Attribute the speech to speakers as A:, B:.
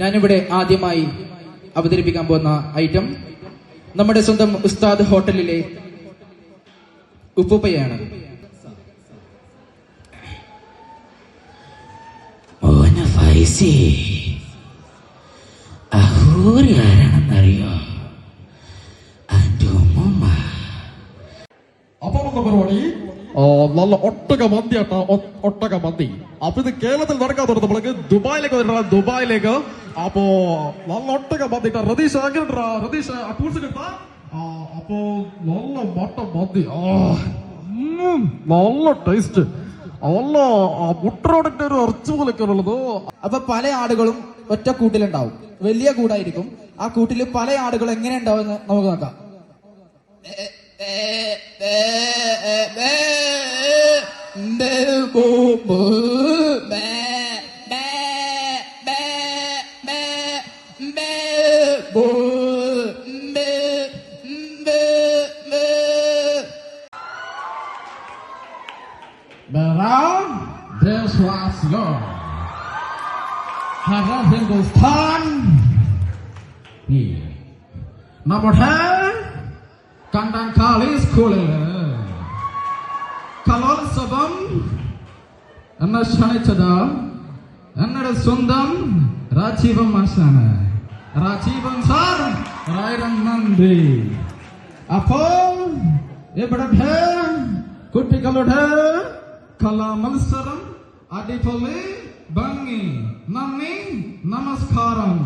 A: ഞാനിവിടെ ആദ്യമായി അവതരിപ്പിക്കാൻ പോകുന്ന ഐറ്റം നമ്മുടെ സ്വന്തം ഉസ്താദ് ഹോട്ടലിലെ ഉപ്പുപ്പയാണ്.
B: മോനെ ഫൈസി അഹൂരി ആരാണെന്നറിയോ?
C: പരിപാടി? നല്ല ഒട്ടക മന്തി ആട്ടാ ഒട്ടക മന്തി. അപ്പൊ ഇത് കേരളത്തിൽ നടക്കാത്ത ദുബായിലേക്ക് വരണം ദുബായിലേക്ക് അപ്പോ നല്ല ഒട്ടക മന്തി ഇട്ടാ റതീഷ് അങ്ങനെ റതീഷ് ആ ടൂൾസ് കിട്ടാ അപ്പോ നല്ല മട്ട മന്തി നല്ല ടേസ്റ്റ് നല്ല ആ മുട്ടറോടിന്റെ ഒരു ഇറച്ചി പോലൊക്കെ ഉള്ളത്
A: അപ്പൊ പല ആടുകളും ഒറ്റ കൂട്ടിലുണ്ടാവും വലിയ കൂടായിരിക്കും ആ കൂട്ടിൽ പല ആടുകൾ എങ്ങനെ ഉണ്ടാവും എന്ന് നമുക്ക് നോക്കാം
C: Madame, this was long. Harap Hindustan. Iya. Nomor hal, kandang kali sekolah. Kalau sebelum, anda syani cedam. Raci Bonsar, Rairan Mandi. Apol, Ibrahim, Kuti Kalodhe, Kala Malsaram, Adipoli, Bangi, Nami, Namaskaram.